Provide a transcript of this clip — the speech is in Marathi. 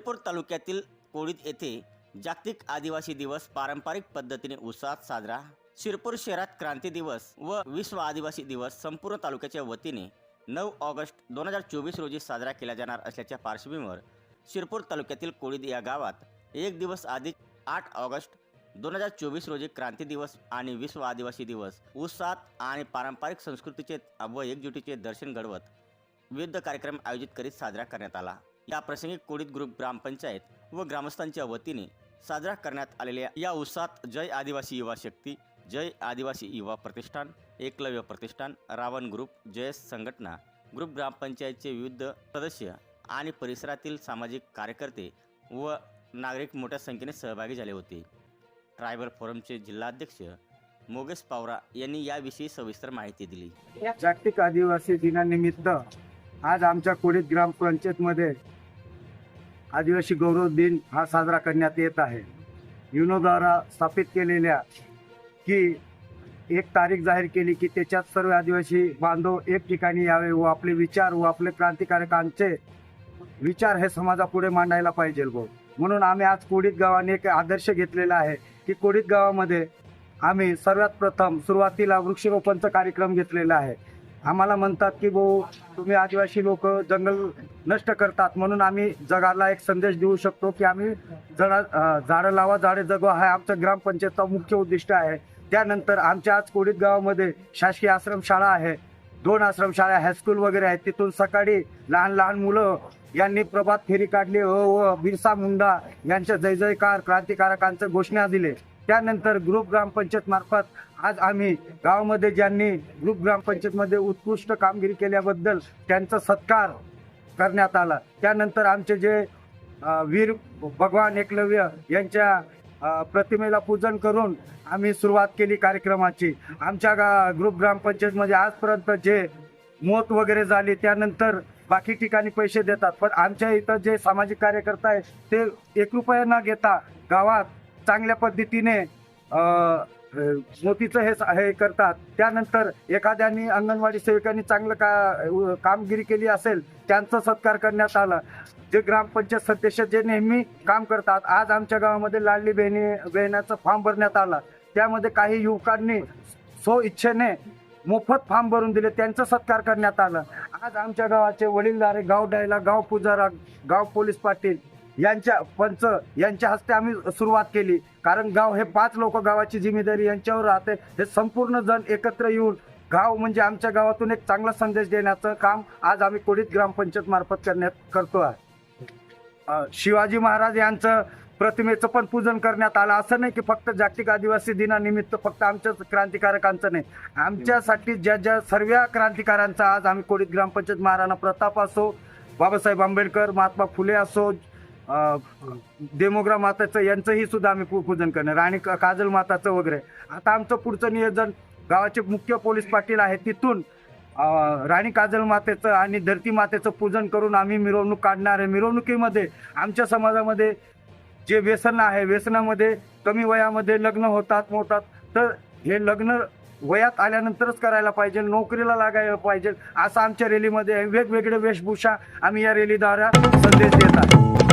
शिरपूर तालुक्यातील कोळीत येथे जागतिक आदिवासी दिवस पारंपरिक पद्धतीने उत्साहात साजरा. शिरपूर शहरात क्रांती दिवस व विश्व आदिवासी दिवस संपूर्ण तालुक्याच्या वतीने नऊ ऑगस्ट दोन हजार चोवीस रोजी साजरा केला जाणार असल्याच्या पार्श्वभूमीवर शिरपूर तालुक्यातील कोळीद या गावात एक दिवस आधी आठ ऑगस्ट दोन हजार चोवीस रोजी क्रांती दिवस आणि विश्व आदिवासी दिवस उत्साहात आणि पारंपरिक संस्कृतीचे व एकजुटीचे दर्शन घडवत विविध कार्यक्रम आयोजित करीत साजरा करण्यात आला. या प्रसंगी ग्रुप ग्रामपंचायत व ग्रामस्थांच्या वतीने साजरा करण्यात आलेल्या या उत्साहात जय आदिवासी युवा शक्ती जय आदिवासी युवा प्रतिष्ठान एकलव्य प्रतिष्ठान रावण ग्रुप जयस संघटना ग्रुप ग्रामपंचायतचे विविध सदस्य आणि परिसरातील सामाजिक कार्यकर्ते व नागरिक मोठ्या संख्येने सहभागी झाले होते. ट्रायबल फोरमचे जिल्हाध्यक्ष मोगेश पावरा यांनी याविषयी सविस्तर माहिती दिली. जागतिक आदिवासी दिनानिमित्त आज आमच्या कोळीत ग्रामपंचायतमध्ये आदिवासी गौरव दिन हा साजरा करण्यात येत आहे. युनोद्वारा स्थापित केलेल्या की एक तारीख जाहीर केली की त्याच्यात सर्व आदिवासी बांधव एक ठिकाणी यावे व आपले विचार व आपले क्रांतिकारकांचे विचार हे समाजापुढे मांडायला पाहिजे भाऊ. म्हणून आम्ही आज कोडीत गावाने एक आदर्श घेतलेला आहे की कोडीत गावामध्ये आम्ही सर्वात प्रथम सुरुवातीला वृक्षरोपणचा कार्यक्रम घेतलेला आहे. आम्हाला म्हणतात की भाऊ तुम्ही आदिवासी लोक जंगल नष्ट करतात म्हणून आम्ही जगाला एक संदेश देऊ शकतो की आम्ही जडा झाडं लावा झाडे जगवा. हा आमचं ग्रामपंचायतचा मुख्य उद्दिष्ट आहे. त्यानंतर आमच्या आज कोडीत गावामध्ये शासकीय आश्रमशाळा आहे. दोन आश्रमशाळा हायस्कूल वगैरे आहेत. तिथून सकाळी लहान लहान मुलं यांनी प्रभात फेरी काढली. अ व बिरसा मुंडा यांच्या जय जयकार क्रांतिकारकांचं घोषणा दिले. त्यानंतर ग्रुप ग्रामपंचायत मार्फत आज आम्ही गावामध्ये ज्यांनी ग्रुप ग्रामपंचायतमध्ये उत्कृष्ट कामगिरी केल्याबद्दल त्यांचा सत्कार करण्यात आला. त्यानंतर आमचे जे वीर भगवान एकलव्य यांच्या प्रतिमेला पूजन करून आम्ही सुरुवात केली कार्यक्रमाची. आमच्या गा ग्रुप ग्रामपंचायतमध्ये आजपर्यंत जे मोत वगैरे झाली त्यानंतर बाकी ठिकाणी पैसे देतात. पण आमच्या इथं जे सामाजिक कार्यकर्ता आहे ते एक रुपया न घेता गावात चांगल्या पद्धतीने अ, मोतीचं हे हे करतात. त्यानंतर एखाद्यानी अंगणवाडी सेविकांनी चांगलं का कामगिरी केली असेल त्यांचा सत्कार करण्यात आला. जे ग्रामपंचायत सदस्य जे नेहमी काम करतात आज आमच्या गावामध्ये लाडली बहिणी बहिणाचा फॉर्म भरण्यात आला. त्यामध्ये काही युवकांनी स्व इच्छेने मोफत फॉर्म भरून दिले त्यांचा सत्कार करण्यात आला. आज आमच्या गावाचे वडीलधारे गाव डायला गाव पुजारा गाव पोलीस पाटील यांच्या पंच यांच्या हस्ते आम्ही सुरुवात केली. कारण गाव हे पाच लोक गावाची जिम्मेदारी यांच्यावर राहते. हे संपूर्ण जण एकत्र येऊन गाव म्हणजे आमच्या गावातून एक चांगला संदेश देण्याचं काम आज आम्ही कोडीत ग्रामपंचायत मार्फत करण्यात करतो आहे. शिवाजी महाराज यांचं प्रतिमेचं पण पूजन करण्यात आलं. असं नाही की फक्त जागतिक आदिवासी दिनानिमित्त फक्त आमच्याच क्रांतिकारकांचं नाही. आमच्यासाठी ज्या ज्या सर्व क्रांतिकारांचा आज आम्ही कोडीत ग्रामपंचायत महाराणा प्रताप असो बाबासाहेब आंबेडकर महात्मा फुले असो डेमोग्रा देमोग्रा माताचं यांचंही सुद्धा आम्ही पू- पूजन करणार. आणि काजल माताचं वगैरे. आता आमचं पुढचं नियोजन गावाचे मुख्य पोलीस पाटील आहे तिथून राणी काजल मातेचं आणि धरती मातेचं पूजन करून आम्ही मिरवणूक काढणार आहे. मिरवणुकीमध्ये आमच्या समाजामध्ये जे व्यसन आहे व्यसनामध्ये कमी वयामध्ये लग्न होतात मोठतात तर हे लग्न वयात आल्यानंतरच करायला पाहिजे नोकरीला लागायला पाहिजे असं आमच्या रॅलीमध्ये वेगवेगळे वेशभूषा आम्ही या रॅलीद्वारा संदेश देत आहे.